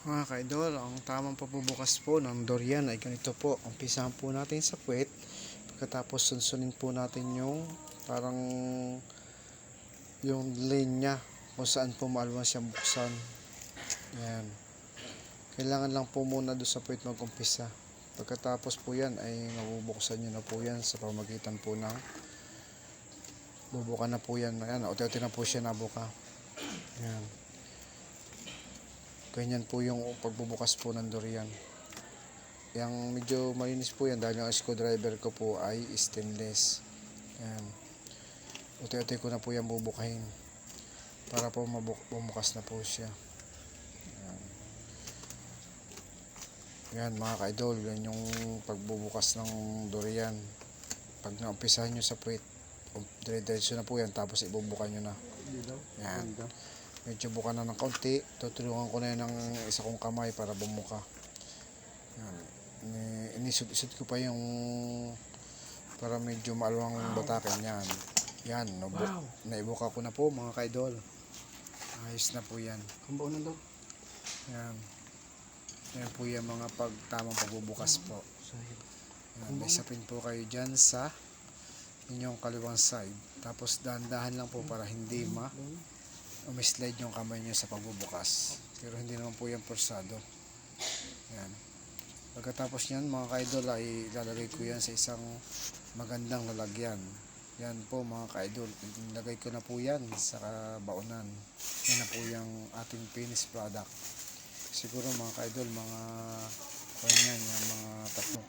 Mga ka-idol, ang tamang pabubukas po ng durian ay ganito po. Umpisahan po natin sa puwet. Pagkatapos sunsunin po natin yung parang yung lane niya kung saan po maalwan siyang buksan. Yan. Kailangan lang po muna doon sa puwet mag-umpisa. Pagkatapos po yan ay mabubuksan nyo na po yan sa pamagitan po ng bubuka na po yan. Ayan, unti-unti na po siya nabuka. Yan. Ganyan po yung pagbubukas po ng durian. Yang medyo malinis po yan dahil yung screwdriver ko po ay stainless. Yan. Uti-uti ko na po yan bubukahin. Para po bumukas na po siya. Yan. Yan mga ka-idol, yan yung pagbubukas ng durian. Pag naumpisahan nyo sa puwit, um, dire-diretso na po yan tapos ibubukan nyo na. Yan. Medyo buka na ng kaunti. Tutulungan ko na yan ng isa kong kamay para bumuka. Yan. Ini- Inisud-isud ko pa yung para medyo maalwang batakin yan. Yan. Nabu- Naibuka ko na po mga kaidol. Ayos na po yan. Kumbaon na daw. Yan. Yan po yung mga pag, tamang pagbubukas po. Yan. May sapin po kayo dyan sa inyong kaliwang side. Tapos dahan-dahan lang po para hindi ma umislide yung kamay nyo sa pagbubukas. Pero hindi naman po yan forsado. Yan. Pagkatapos niyan, mga kaidol, ay ilalagay ko yan sa isang magandang lalagyan. Yan po mga kaidol, ilagay ko na po yan sa baunan. Yan na po yung ating finished product. Siguro mga kaidol, mga kanyan, yung mga tatlong